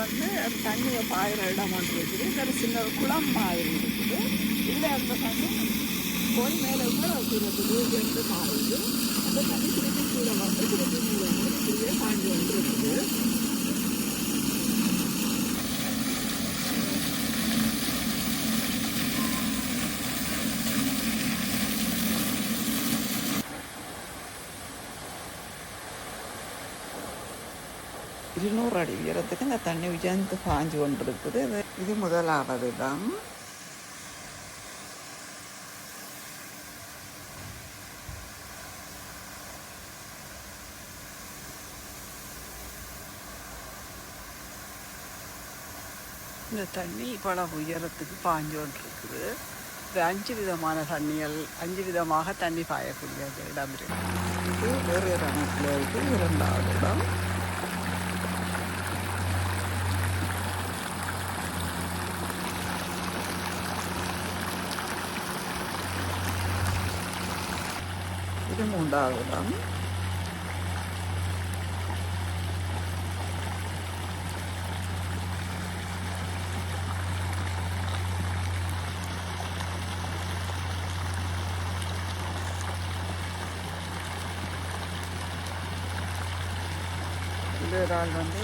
வந்து அந்த தண்ணியை பாயிற இடம் ஒன்று இருக்குது. இதில் ஒரு சின்ன குளம் மாதிரி இருக்குது. இதில் அந்த தண்ணி போய் மேலே கூட தூரத்துக்கு இருந்து மாறுது அந்த தண்ணி திருப்பி கீழே வந்து திருப்பி கீழே வந்து கீழே பாய்ஞ்சு வந்து இருநூறு அடி உயரத்துக்கு இந்த தண்ணி உயர்ந்து பாஞ்சு கொண்டிருக்குது. இது இது முதலாவது இடம் இந்த தண்ணி பல உயரத்துக்கு பாஞ்சு கொண்டிருக்குது. இது அஞ்சு விதமான தண்ணிகள் அஞ்சு விதமாக தண்ணி பாயக்கூடிய இடம் இருக்கு. இது வேறு ஒரு அமைப்பில் இருக்கு இரண்டாவது இடம். இது மூன்றாவது இடம் இது ஒரு ஆள் வந்து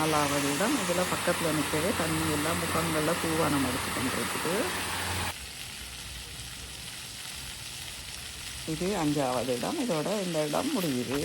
நாலாவது இடம் இதில் பக்கத்தில் நிற்கவே தண்ணி எல்லாம் முகங்களில் பூவானம் எடுத்து கொண்டிருக்குது இது அஞ்சாவது இடம் இதோட இந்த இடம் முடியுது.